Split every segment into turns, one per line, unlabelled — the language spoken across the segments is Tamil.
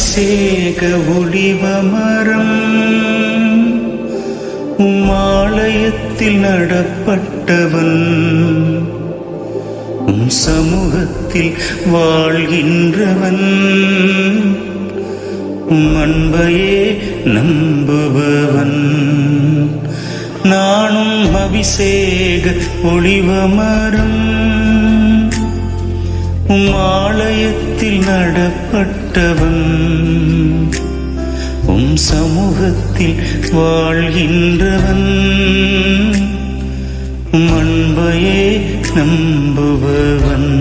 அபிஷேக ஒளிவமரம். உம்மாலயத்தில் நடப்பட்டவன். உம் சமூகத்தில் வாழ்கின்றவன். உம் அன்பையே நம்புபவன். நானும் அபிஷேக ஒளிவமரம். உம் ஆலயத்தில் நடப்பட்டவன். உம் சமூகத்தில் வாழ்கின்றவன். அன்பையே நம்புபவன்.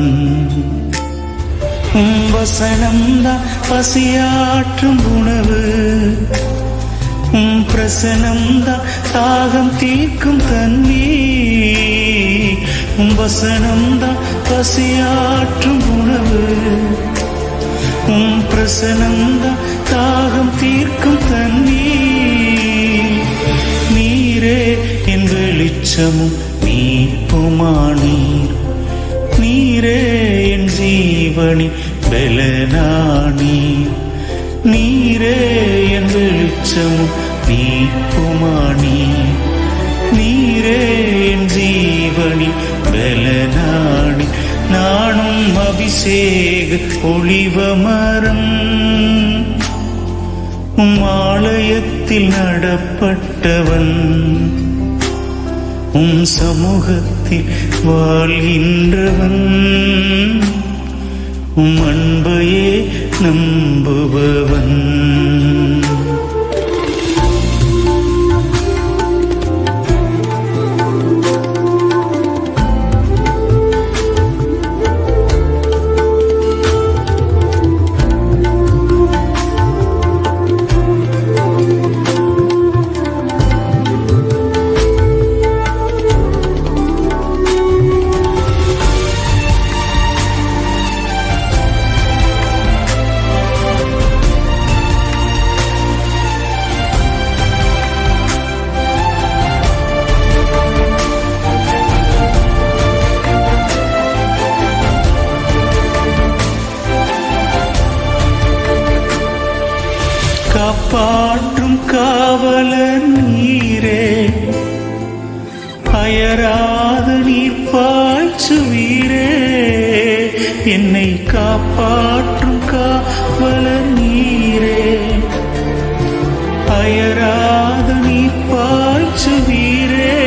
உம் வசனம்தான் பசியாற்றும் உணவு. உம் பிரசனம்தான் தாகம் தீர்க்கும் தன் வசனம்தான் பசியாற்றும் உணவு. உம் பிரசனம்தான் தாகம் தீர்க்கும் தண்ணீர். நீரே என் வெளிச்சமும் நீ புமானீர் நீரே என் ஜீவனி பலனானீர் நீரே என் வெளிச்சமும் நீ மீட்புமானீர் நீரே என் ஜீவனி அபிஷேக ஒளிவமரம் உம் ஆலயத்தில் நடப்பட்டவன். உம் சமூகத்தில் வாழ்கின்றவன். உம் அன்பையே நம்புபவன். காப்பாற்றும் காவல நீரே. அயராது நீர் பாய்ச்சுவீரே என்னை காப்பாற்றும் காவல நீரே. அயராது நீர் பாய்ச்சுவீரே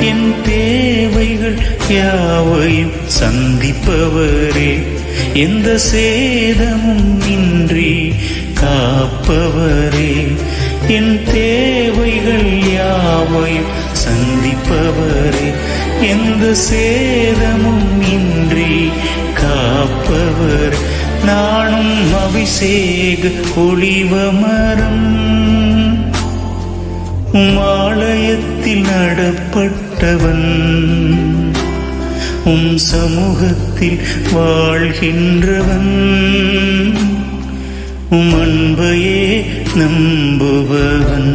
என் தேவைகள் யாவையும் சந்திப்பவரே. எந்த சேதமும் இன்றி காப்பவரே என் தேவைகள் யாவையும் சந்திப்பவரே எந்த சேதமும் இன்றி காப்பவர். நானும் அபிஷேக ஒளிவமரம் உம் ஆலயத்தில் நடப்பட்டவன் உம் சமூகத்தில் வாழ்கின்றவன். உம் அன்பையே நம்புபவன்.